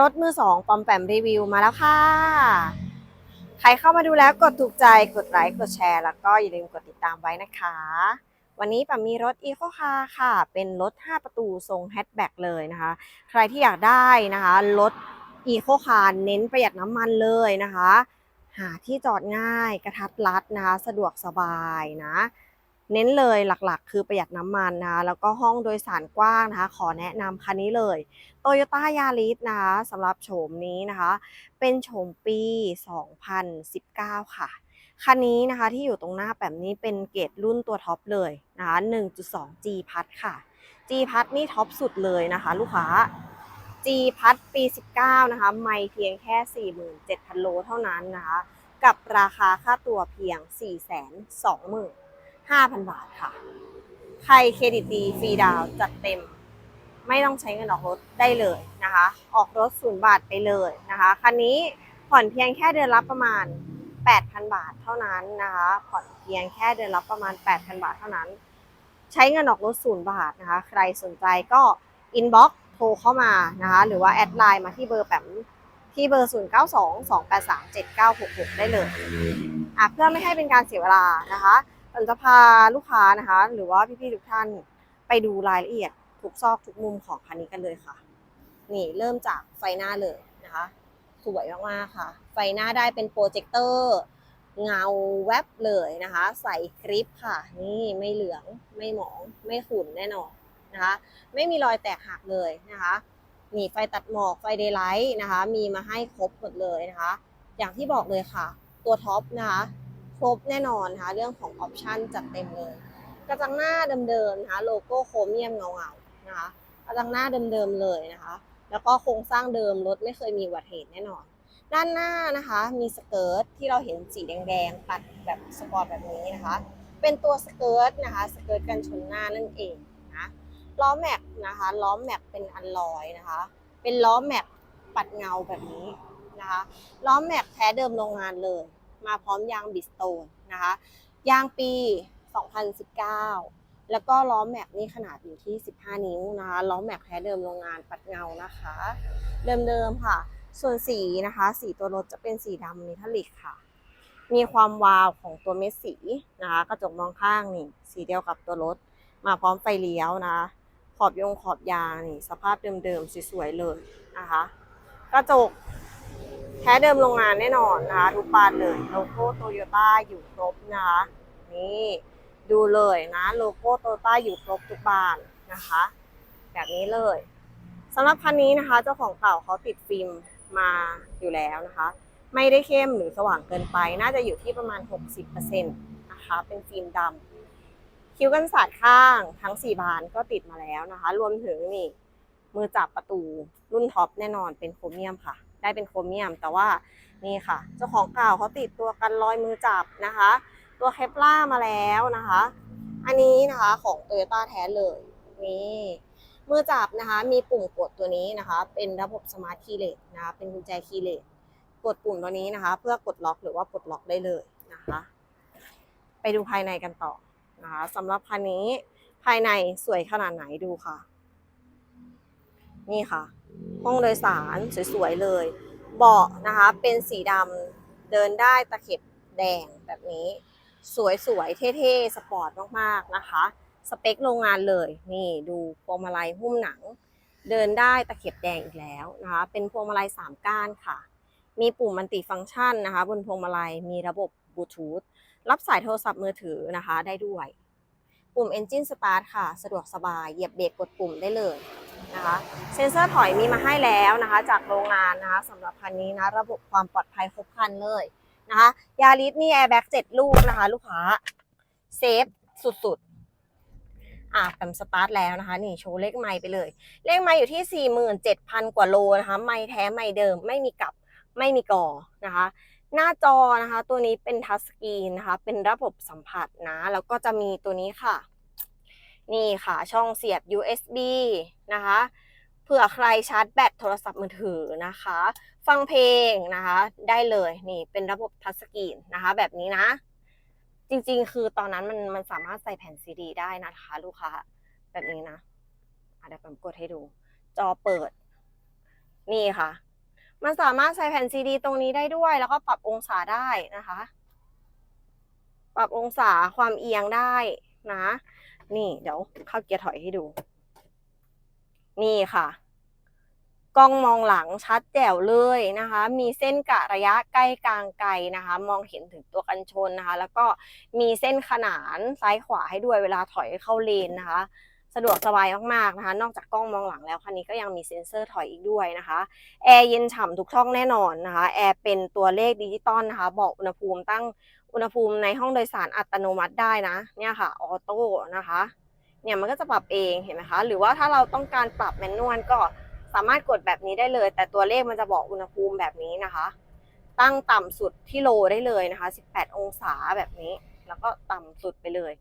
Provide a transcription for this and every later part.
รถมือสองปอมแปมรีวิวมาแล้วค่ะ ใครเข้ามาดูแล้วกดถูกใจกดไลค์กดแชร์ แล้วก็อย่าลืมกดติดตามไว้นะคะ วันนี้ปมมีรถ e c o Car ค่ะ เป็นรถ 5 ประตูทรงแฮชแบ็กเลยนะคะ ใครที่อยากได้นะคะรถ e c o Car เน้นประหยัดน้ำมันเลยนะคะ หาที่จอดง่ายกระทัดรัดนะคะ สะดวกสบายนะ เน้นเลยหลักๆ คือประหยัดน้ำมันนะแล้วก็ห้องโดยสารกว้างนะคะ ขอแนะนำคันนี้เลยโตโยต้ายาริสนะคะสำหรับโฉมนี้นะคะ เป็นโฉมปี 2019 ค่ะ คันนี้นะคะที่อยู่ตรงหน้าแบบนี้เป็นเกรดรุ่นตัวท็อปเลยนะคะ 1.2 G พัดค่ะ G พัดนี่ท็อปสุดเลยนะคะ ลูกค้า G พัดปี 19 นะคะ ไม่เพียงแค่ 47,000 โลเท่านั้นนะคะ กับราคาค่าตัวเพียง 5,000 บาทค่ะ ใครเครดิตดีฟรีดาวจัดเต็ม ไม่ต้องใช้เงินออกรถได้เลยนะคะ ออกรถศูนย์บาทไปเลยนะคะ คันนี้ผ่อนเพียงแค่เดือนละประมาณ 8,000 บาทเท่านั้นนะคะ ผ่อนเพียงแค่เดือนละประมาณ 8,000 บาทเท่านั้น ใช้เงินออกรถศูนย์บาทนะคะ ใครสนใจก็อินบ็อกโทรเข้ามานะคะ หรือว่าแอดไลน์มาที่เบอร์แบบที่เบอร์ 0922837966 ได้เลยอะเพื่อไม่ให้เป็นการเสียเวลานะคะ ผมจะพาลูกค้านะคะ หรือว่าพี่ๆทุกท่านไปดูรายละเอียดทุกซอกทุกมุมของคันนี้กันเลยค่ะ นี่เริ่มจากไฟหน้าเลยนะคะ สวยมากๆค่ะ ไฟหน้าได้เป็นโปรเจคเตอร์เงาแวบเลยนะคะ ใส่กริปค่ะ นี่ไม่เหลืองไม่หมอง ไม่ขุ่นแน่นอนนะคะ ไม่มีรอยแตกหักเลยนะคะนี่ไฟตัดหมอกไฟเดย์ไลท์นะคะ มีมาให้ครบหมดเลยนะคะ อย่างที่บอกเลยค่ะ ตัวท็อปนะคะ ครบแน่นอนนะคะเรื่องของออปชันจัดเต็มเลย กระจังหน้าเดิมๆนะคะโลโก้โครเมียมเงาๆนะคะกระจังหน้าเดิมๆเลยนะคะ แล้วก็โครงสร้างเดิมรถไม่เคยมีอุบัตเหตุแน่นอน ด้านหน้านะคะมีสเกิร์ตที่เราเห็นสีแดงๆปัดแบบสปอร์ตแบบนี้นะคะ เป็นตัวสเกิร์ตนะคะสเกิร์ตกันชนหน้านั่นเองนะล้อแม็กนะคะล้อแม็กเป็นอัลลอยนะคะ เป็นล้อแม็กปัดเงาแบบนี้นะคะล้อแม็กแท้เดิมโรงงานเลย มาพร้อมยางบิสโตนนะคะ ยางปี 2019 แล้วก็ล้อแม็กนี่ขนาดอยู่ที่ 15 นิ้วนะคะ ล้อแม็กแท้เดิมโรงงานปัดเงานะคะ เดิมๆค่ะ ส่วนสีนะคะ สีตัวรถจะเป็นสีดำเมทัลลิกค่ะ มีความวาวของตัวเม็ดสีนะคะ กระจกมองข้างนี่ สีเดียวกับตัวรถ มาพร้อมไฟเลี้ยวนะ ขอบยงขอบยางนี่สภาพเดิมๆสวยๆเลยนะคะ กระจก แท้เดิมโรงงานแน่นอนนะคะทุกบานเลยโลโก้โตโยต้าอยู่ครบนะคะนี่ดูเลยนะโลโก้โตโยต้าอยู่ครบทุกบานนะคะ แบบนี้เลยสำหรับคันนี้นะคะ เจ้าของเก่าเขาติดฟิล์มมาอยู่แล้วนะคะ ไม่ได้เข้มหรือสว่างเกินไป น่าจะอยู่ที่ประมาณ 60%นะคะ เป็นฟิล์มดำคิ้วกันสาดข้างทั้ง 4 บานก็ติดมาแล้วนะคะ รวมถึงนี่มือจับประตูรุ่นท็อปแน่นอนเป็นโครเมียมค่ะ ได้เป็นโครเมียม แต่ว่านี่ค่ะ เจ้าของเก่าเขาติดตัวกันรอยมือจับนะคะ ตัวเคปล่ามาแล้วนะคะ อันนี้นะคะของ t o y ยต้าแท้เลยนี่มือจับนะคะ มีปุ่มกดตัวนี้นะคะ เป็นระบบสมาร์ทคีย์เลสนะคะเป็นกุญแจคีย์เลสกดปุ่มตัวนี้นะคะ เพื่อกดล็อกหรือว่าปลดล็อกได้เลยนะคะ ไปดูภายในกันต่อนะคะสำหรับคันนี้ภายในสวยขนาดไหนดูค่ะ นี่ค่ะ ห้องโดยสารสวยๆเลย เบาะนะคะเป็นสีดำเดินได้ตะเข็บแดงแบบนี้ สวยๆเท่ๆสปอร์ตมากๆนะคะ สเปคโรงงานเลยนี่ดูพวงมาลัยหุ้มหนัง เดินได้ตะเข็บแดงอีกแล้วนะคะเป็นพวงมาลัย3ก้านค่ะ มีปุ่มมัลติฟังก์ชันนะคะ บนพวงมาลัยมีระบบบลูทูธรับสายโทรศัพท์มือถือนะคะได้ด้วย ปุ่ม Engine Start ค่ะ สะดวกสบายเหยียบเบรกกดปุ่มได้เลย นะคะเซ็นเซอร์ถอยมีมาให้แล้วนะคะ จากโรงงานนะคะสำหรับคันนี้นะระบบความปลอดภัยครบคันเลยนะคะยาริสนี่แอร์แบ็กเจ็ดลูกนะคะ ลูกค้าเซฟสุดๆอะกำสตาร์ทแล้วนะคะ นี่โชว์เลขไมล์ไปเลย เลขไมล์อยู่ที่ 47,000 กว่าโลนะคะ ไมล์แท้ไมล์เดิมไม่มีกลับไม่มีก่อนะคะหน้าจอนะคะ ตัวนี้เป็นทัชสกรีนนะคะ เป็นระบบสัมผัสนะ แล้วก็จะมีตัวนี้ค่ะ นี่ค่ะช่องเสียบ USB นะคะเผื่อใครชาร์จแบตโทรศัพท์มือถือนะคะ ฟังเพลงนะคะได้เลยนี่เป็นระบบทัชสกรีนนะคะแบบนี้นะ จริงๆ คือตอนนั้นมันมันสามารถใส่แผ่นซีดีได้นะคะ ลูกค้าแบบนี้นะอะเดี๋ยวผมกดให้ดู จอเปิด นี่ค่ะ มันสามารถใส่แผ่นซีดีตรงนี้ได้ด้วย แล้วก็ปรับองศาได้นะคะ ปรับองศาความเอียงได้นะ นี่เดี๋ยวเข้าเกียร์ถอยให้ดู นี่ค่ะ กล้องมองหลังชัดแจ๋วเลยนะคะ มีเส้นกะระยะใกล้กลางไกลนะคะ มองเห็นถึงตัวกันชนนะคะ แล้วก็มีเส้นขนานซ้ายขวาให้ด้วยเวลาถอยเข้าเลนนะคะสะดวกสบายมากๆนะคะ นอกจากกล้องมองหลังแล้วคันนี้ก็ยังมีเซ็นเซอร์ถอยอีกด้วยนะคะ แอร์เย็นฉ่ำทุกช่องแน่นอนนะคะ แอร์เป็นตัวเลขดิจิตอลนะคะ บอกอุณหภูมิตั้ง อุณหภูมิในห้องโดยสารอัตโนมัติได้นะ เนี่ยค่ะออโต้นะคะ เนี่ยมันก็จะปรับเองเห็นไหมคะ หรือว่าถ้าเราต้องการปรับแมนนวลก็สามารถกดแบบนี้ได้เลย แต่ตัวเลขมันจะบอกอุณหภูมิแบบนี้นะคะ ตั้งต่ำสุดที่โลได้เลยนะคะ 18 องศาแบบนี้ แล้วก็ต่ำสุดไปเลย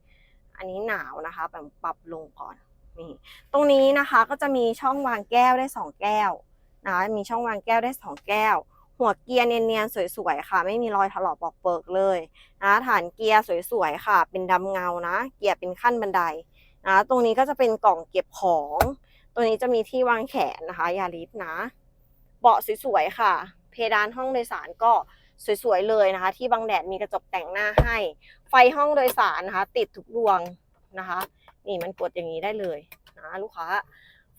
อันนี้หนาวนะคะแบบปรับลงก่อนนี่ตรงนี้นะคะก็จะมีช่องวางแก้วได้ 2 แก้วนะะมีช่องวางแก้วได้ 2 แก้ว หัวเกียร์เนียนๆสวยๆค่ะ ไม่มีรอยถลอกปอกเปิกเลยนะฐานเกียร์สวยๆค่ะ เป็นดำเงานะ เกียร์เป็นขั้นบันไดนะตรงนี้ก็จะเป็นกล่องเก็บของตรงนี้จะมีที่วางแขนนะคะยาลิสนะเบาะสวยๆค่ะ เพดานห้องโดยสารก็สวยๆเลยนะคะ ที่บังแดดมีกระจกแต่งหน้าให้ ไฟห้องโดยสารนะคะ ติดทุกดวงนะคะ นี่มันกดอย่างนี้ได้เลยนะลูกค้า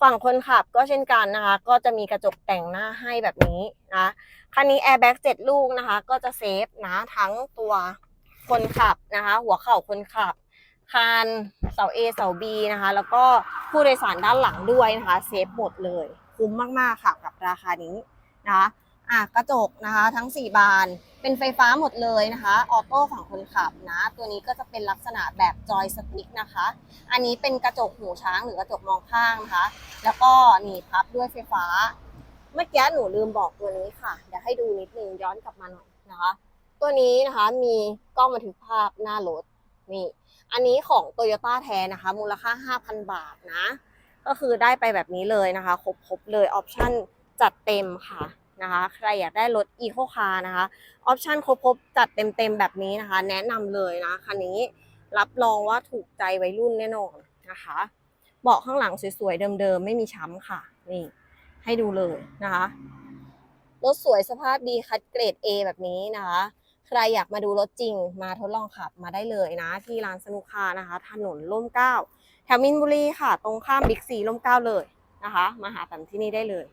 ฝั่งคนขับก็เช่นกันนะคะ ก็จะมีกระจกแต่งหน้าให้แบบนี้นะคันนี้แอร์แบ็กเจ็ดลูกนะคะ ก็จะเซฟนะทั้งตัวคนขับนะคะ หัวเข่าคนขับคานเสา A เสา B นะคะ แล้วก็ผู้โดยสารด้านหลังด้วยนะคะ เซฟหมดเลย คุ้มมาก ๆ ค่ะกับราคานี้นะคะ อะกระจกนะคะ ทั้ง 4 บาน เป็นไฟฟ้าหมดเลยนะคะออโต้ฝั่งคนขับนะ ตัวนี้ก็จะเป็นลักษณะแบบจอยสติ๊กนะคะ อันนี้เป็นกระจกหูช้างหรือกระจกมองข้างนะคะ แล้วก็นี่พับด้วยไฟฟ้า เมื่อกี้หนูลืมบอกตัวนี้ค่ะ เดี๋ยวให้ดูนิดนึงย้อนกลับมาหน่อยนะคะ ตัวนี้นะคะมีกล้องบันทึกภาพหน้ารถนี่ อันนี้ของโตโยต้าแท้นะคะ มูลค่า 5,000 บาทนะ ก็คือได้ไปแบบนี้เลยนะคะ ครบๆเลยออปชั่นจัดเต็มค่ะ นะคะ ใครอยากได้รถอีโคคาร์นะคะออปชั่นครบๆจัดเต็มๆแบบนี้นะคะ แนะนำเลยนะคันนี้รับรองว่าถูกใจวัยรุ่นแน่นอนนะคะเบาะข้างหลังสวยๆเดิมๆไม่มีช้ำค่ะ นี่ ให้ดูเลยนะคะรถสวยสภาพดีคัดเกรด A แบบนี้นะคะ ใครอยากมาดูรถจริงมาทดลองขับมาได้เลยนะ ที่ร้านสนุกคานะคะ ถนนร่มเกล้าแถวมินบุรีค่ะ ตรงข้ามบิ๊กซีร่มเกล้าเลยนะคะ มาหาแปมที่นี่ได้เลย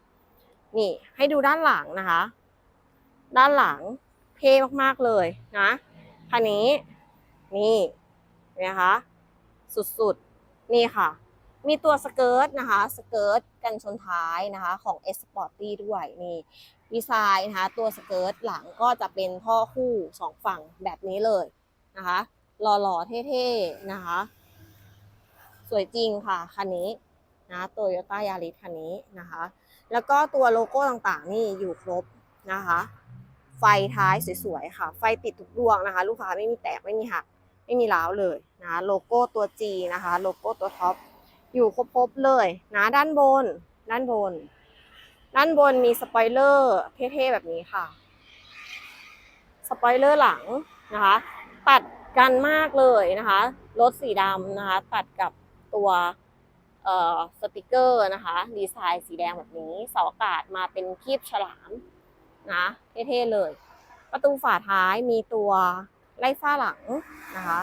นี่ให้ดูด้านหลังนะคะ ด้านหลังเท่มากๆเลยนะคันนี้ นี่นไหมคะสุดๆ นี่ค่ะ มีตัวสเกิร์ตนะคะ สเกิร์ตกันชนท้ายนะคะของ S Sporty ด้วยนี่ดีไซน์นะคะ ตัวสเกิร์ตหลังก็จะเป็นท่อคู่สองฝั่งแบบนี้เลยนะคะหล่อๆ เท่ๆ นะคะ สวยจริงค่ะ คันนี้นะโตโยต้ายาริสคันนี้นะคะ แล้วก็ตัวโลโก้ต่างๆ นี่อยู่ครบนะคะ ไฟท้ายสวยๆค่ะ ไฟติดทุกดวงนะคะ ลูกค้าไม่มีแตกไม่มีหักไม่มีร้าวเลยนะโลโก้ตัว G นะคะ โลโก้ตัวท็อปอยู่ครบๆเลยนะด้านบน ด้านบน ด้านบนมีสปอยเลอร์เท่ๆแบบนี้ค่ะ สปอยเลอร์หลังนะคะ ตัดกันมากเลยนะคะรถสีดำนะคะ ตัดกับตัว สติกเกอร์นะคะ ดีไซน์สีแดงแบบนี้เสาอากาศมาเป็นคีบฉลามนะเท่ๆเลย ประตูฝาท้ายมีตัวไล่ฟ้าหลังนะคะ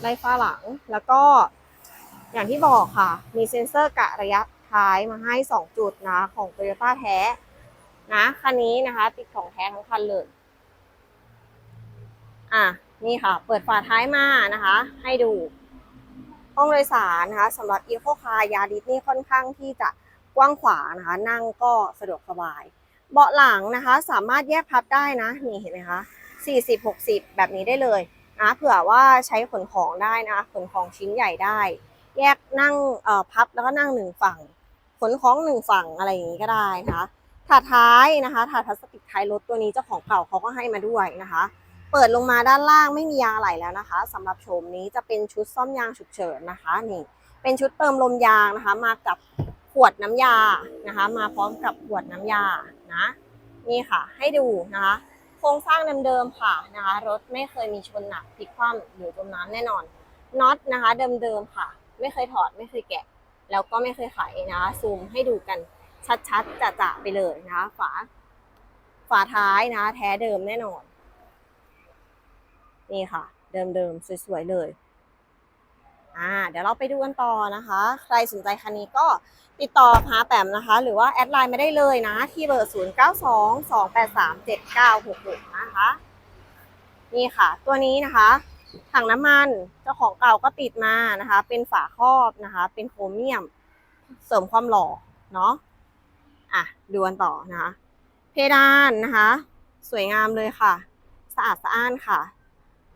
ไล่ฟ้าหลังแล้วก็อย่างที่บอกค่ะ มีเซ็นเซอร์กะระยะท้ายมาให้ 2 จุดนะของ Toyota แท้นะคันนี้นะคะ ติดของแท้ทั้งคันเลย อะ นี่ค่ะ เปิดฝาท้ายมานะคะ ให้ดู ห้องโดยสารนะคะสำหรับ Eco Car ยาริสนี่ค่อนข้างที่จะกว้างขวางนะคะ นั่งก็สะดวกสบาย เบาะหลังนะคะ สามารถแยกพับได้นะ นี่เห็นไหมคะ40 60 แบบนี้ได้เลยนะเผื่อว่าใช้ขนของได้นะขนของชิ้นใหญ่ได้ แยกนั่งพับแล้วก็นั่งหนึ่งฝั่ง ขนของหนึ่งฝั่งอะไรอย่างนี้ก็ได้นะคะถาดท้ายนะคะถาดพลาสติกท้ายรถตัวนี้เจ้าของเก่าเขาก็ให้มาด้วยนะคะ เปิดลงมาด้านล่างไม่มียางอะไหล่แล้วนะคะสำหรับโฉมนี้จะเป็นชุดซ่อมยางฉุกเฉินนะคะนี่เป็นชุดเติมลมยางนะคะ มากับขวดน้ำยานะคะ มาพร้อมกับขวดน้ำยานะนี่ค่ะ ให้ดูนะคะ โครงสร้างเดิมๆค่ะนะคะ รถไม่เคยมีชนหนักพลิกคว่ำหรือจมน้ำแน่นอนน็อตนะคะ เดิมๆค่ะ ไม่เคยถอดไม่เคยแกะ แล้วก็ไม่เคยไขนะคะซูมให้ดูกันชัดๆจะๆไปเลยนะคะฝาฝาท้ายนะ แท้เดิมแน่นอน นี่ค่ะ เดิมๆ สวยๆ เลยอ่าเดี๋ยวเราไปดูกันต่อนะคะ ใครสนใจคันนี้ก็ติดต่อหาแปมนะคะ หรือว่าแอดไลน์ไม่ได้เลยนะ ที่เบอร์ 0 9 2 2 8 3 7 9 6 6 นะคะ นี่ค่ะ ตัวนี้นะคะถังน้ำมันเจ้าของเก่าก็ติดมานะคะ เป็นฝาครอบนะคะ เป็นโครเมียม เสริมความหล่อเนาะอะดูกันต่อนะคะ เพดานนะคะ สวยงามเลยค่ะ สะอาดสะอ้านค่ะ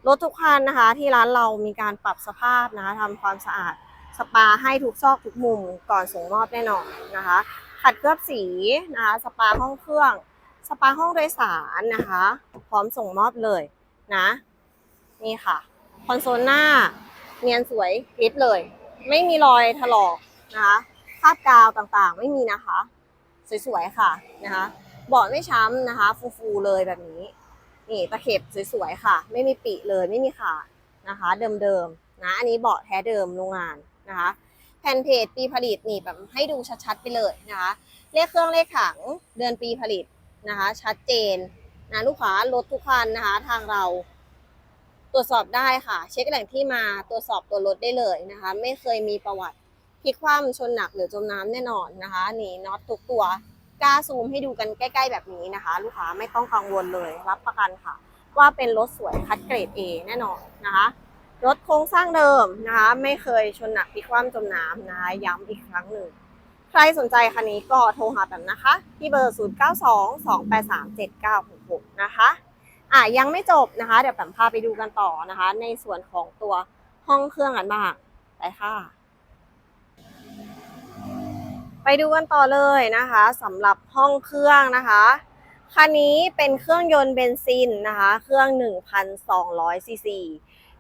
รถทุกคันนะคะ ที่ร้านเรามีการปรับสภาพนะคะทำความสะอาดสปาให้ทุกซอกทุกมุมก่อนส่งมอบแน่นอนนะคะ ขัดเคลือบสีนะคะสปาห้องเครื่อง สปาห้องโดยสารนะคะ พร้อมส่งมอบเลยนะนี่ค่ะคอนโซลหน้าเนียนสวยกริบเลย ไม่มีรอยถลอกนะคะคราบกาวต่างๆ ไม่มีนะคะ สวยๆค่ะนะคะเบาะไม่ช้ำนะคะ ฟูๆเลยแบบนี้ นี่ตะเข็บสวยๆค่ะ ไม่มีปีเลยไม่มีขาดนะคะ เดิมๆนะอันนี้เบาะแท้เดิมโรงงานนะคะ แผ่นเพจปีผลิตนี่แบบให้ดูชัดๆไปเลยนะคะเลขเครื่องเลขถังเดือนปีผลิตนะคะ ชัดเจนนะลูกค้ารถทุกคันนะคะ ทางเรา ตรวจสอบได้ค่ะ เช็คแหล่งที่มาตรวจสอบตัวรถได้เลยนะคะ ไม่เคยมีประวัติพลิกคว่ำชนหนักหรือจมน้ำแน่นอนนะคะนี่น็อตทุกตัว กล้าซูมให้ดูกันใกล้ ๆ แบบนี้นะคะ ลูกค้าไม่ต้องกังวลเลยรับประกันค่ะ ว่าเป็นรถสวยคัดเกรด A แน่นอนนะคะรถโครงสร้างเดิมนะคะ ไม่เคยชนหนักพลิกคว่ำจมน้ำนะคะย้ำอีกครั้งหนึ่ง ใครสนใจคันนี้ก็โทรหาแบบนะคะ ที่เบอร์ 0 9 2 2 8 3 7 9 6 6 นะคะอะยังไม่จบนะคะ เดี๋ยวแปมพาไปดูกันต่อนะคะ ในส่วนของตัวห้องเครื่องกันบ้างไปค่ะ ไปดูกันต่อเลยนะคะสำหรับห้องเครื่องนะคะคันนี้เป็นเครื่องยนต์เบนซินนะคะ เครื่อง 1,200ซีซี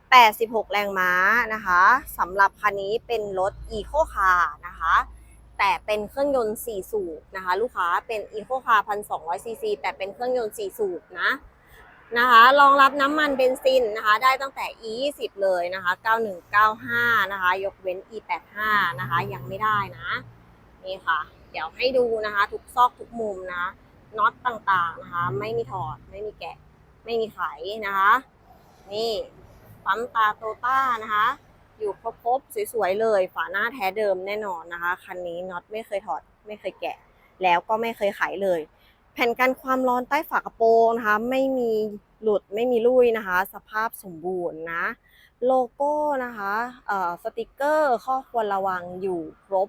86 แรงม้านะคะสำหรับคันนี้เป็นรถ Eco Car นะคะ แต่เป็นเครื่องยนต์ 4 สูบนะคะ ลูกค้าเป็น Eco Car 1,200ซีซีแต่เป็นเครื่องยนต์ 4 สูบนะนะคะรองรับน้ำมันเบนซินนะคะ ได้ตั้งแต่ E20 เลยนะคะ 9195 นะคะ ยกเว้น E85 นะคะ ยังไม่ได้นะ นี่ค่ะ เดี๋ยวให้ดูนะคะ ทุกซอกทุกมุมนะน็อตต่างๆนะคะ ไม่มีถอด ไม่มีแกะ ไม่มีไขนะคะ นี่ปั๊มตาโตต้านะคะ อยู่ครบๆสวยๆเลย ฝาหน้าแท้เดิมแน่นอนนะคะ คันนี้น็อตไม่เคยถอด ไม่เคยแกะ แล้วก็ไม่เคยไขเลย แผ่นกันความร้อนใต้ฝากระโปรงนะคะ ไม่มีหลุดไม่มีลุยนะคะ สภาพสมบูรณ์นะ โลโก้นะคะสติกเกอร์ข้อควรระวังอยู่ครบ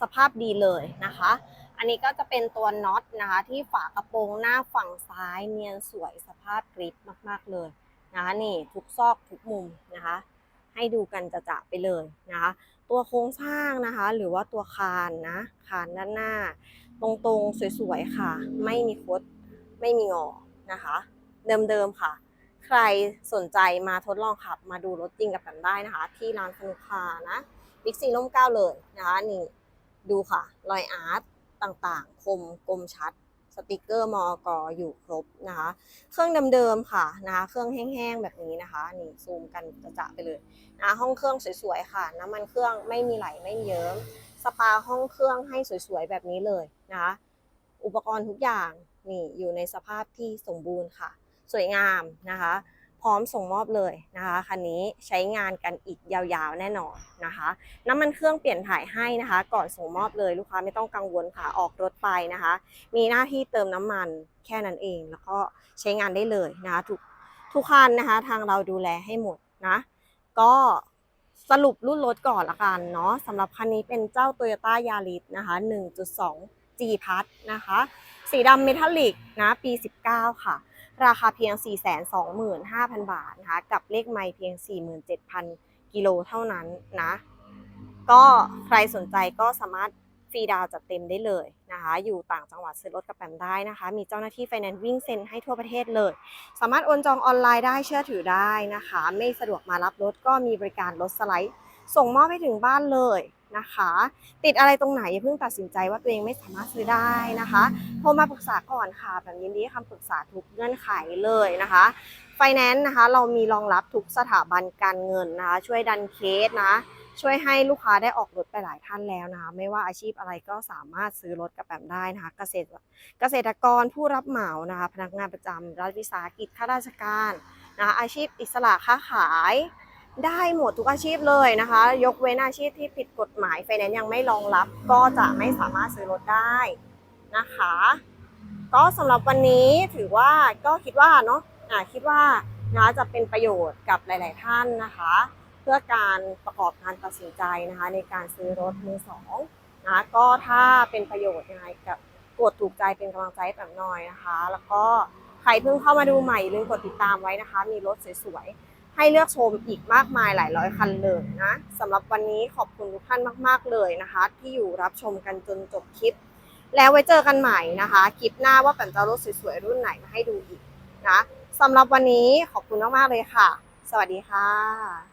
สภาพดีเลยนะคะ อันนี้ก็จะเป็นตัวน็อตนะคะ ที่ฝากระโปรงหน้าฝั่งซ้ายเนียนสวยสภาพกริบมาก ๆเลยนะคะนี่ทุกซอกทุกมุมนะคะ ให้ดูกันจะจะๆไปเลยนะคะ ตัวโครงสร้างนะคะ หรือว่าตัวคานนะคานด้านหน้า ตรงๆสวยๆค่ะ ไม่มีคดไม่มีงอนะคะ เดิมๆค่ะ ใครสนใจมาทดลองขับมาดูรถจริงกับแปมได้นะคะ ที่ร้านสนุกคานะบิ๊กซีล่มเก้าเลยนะคะนี่ ดูค่ะ รอยอาร์ตต่างๆ คมกลมชัด สติกเกอร์มอกออยู่ครบนะคะ เครื่องเดิมๆค่ะนะคะเครื่องแห้งๆแบบนี้นะคะนี่ซูมกันจะไปเลยนะห้องเครื่องสวยๆค่ะ น้ำมันเครื่องไม่มีไหลไม่เยิ้มสปาห้องเครื่องให้สวยๆแบบนี้เลยนะคะอุปกรณ์ทุกอย่างนี่อยู่ในสภาพที่สมบูรณ์ค่ะ สวยงามนะคะ พร้อมส่งมอบเลยนะคะคันนี้ใช้งานกันอีกยาวๆแน่นอนนะคะ น้ำมันเครื่องเปลี่ยนถ่ายให้นะคะ ก่อนส่งมอบเลยลูกค้าไม่ต้องกังวลค่ะออกรถไปนะคะ มีหน้าที่เติมน้ำมันแค่นั้นเอง แล้วก็ใช้งานได้เลยนะคะทุกทุกคันนะคะ ทางเราดูแลให้หมดนะ ก็สรุปรุ่นรถก่อนละกันเนาะสำหรับคันนี้เป็นเจ้า Toyota Yaris นะคะ 1.2 G p a s นะคะ สีดำเมทัลลิกนะปี 19 ค่ะ ราคาเพียง 425,000 บาทนะคะ กับเลขไมล์เพียง 47,000 กิโลเท่านั้นนะ ก็ใครสนใจก็สามารถฟรีดาวจัดเต็มได้เลยนะคะ อยู่ต่างจังหวัดซื้อรถกับแปมได้นะคะ มีเจ้าหน้าที่ไฟแนนซ์วิ่งเซ็นให้ทั่วประเทศเลย สามารถโอนจองออนไลน์ได้เชื่อถือได้นะคะ ไม่สะดวกมารับรถก็มีบริการรถสไลด์ ส่งมอบให้ถึงบ้านเลย นะคะ ติดอะไรตรงไหนอย่าเพิ่งตัดสินใจว่าตัวเองไม่สามารถซื้อได้นะคะโทรมาปรึกษาก่อนค่ะแบบยินดีให้คำปรึกษาทุกเงื่อนไขเลยนะคะไฟแนนซ์นะคะเรามีรองรับทุกสถาบันการเงินนะคะช่วยดันเคสนะช่วยให้ลูกค้าได้ออกรถไปหลายท่านแล้วนะคะไม่ว่าอาชีพอะไรก็สามารถซื้อรถกับแปมได้นะคะ เกษตรเกษตรกรผู้รับเหมานะคะ พนักงานประจำรัฐวิสาหกิจข้าราชการนะคะอาชีพอิสระค้าขาย ได้หมดทุกอาชีพเลยนะคะ ยกเว้นอาชีพที่ผิดกฎหมายไฟแนนซ์ยังไม่รองรับ ก็จะไม่สามารถซื้อรถได้นะคะ ก็สำหรับวันนี้ถือว่าก็คิดว่าเนาะคิดว่านะจะเป็นประโยชน์กับหลาย ๆ ท่านนะคะ เพื่อการประกอบการตัดสินใจนะคะ ในการซื้อรถมือสองนะก็ถ้าเป็นประโยชน์ยังไงกับกดถูกใจเป็นกำลังใจแบบหน่อยนะคะ แล้วก็ใครเพิ่งเข้ามาดูใหม่ลืมกดติดตามไว้นะคะ มีรถสวย ๆ ให้เลือกชมอีกมากมายหลายร้อยคันเลยนะสำหรับวันนี้ขอบคุณทุกท่านมาก ๆ เลยนะคะ ที่อยู่รับชมกันจนจบคลิป แล้วไว้เจอกันใหม่นะคะ คลิปหน้าว่าแปมจะเอารถสวยๆรุ่นไหนมาให้ดูอีกนะสำหรับวันนี้ขอบคุณมากๆเลยค่ะ สวัสดีค่ะ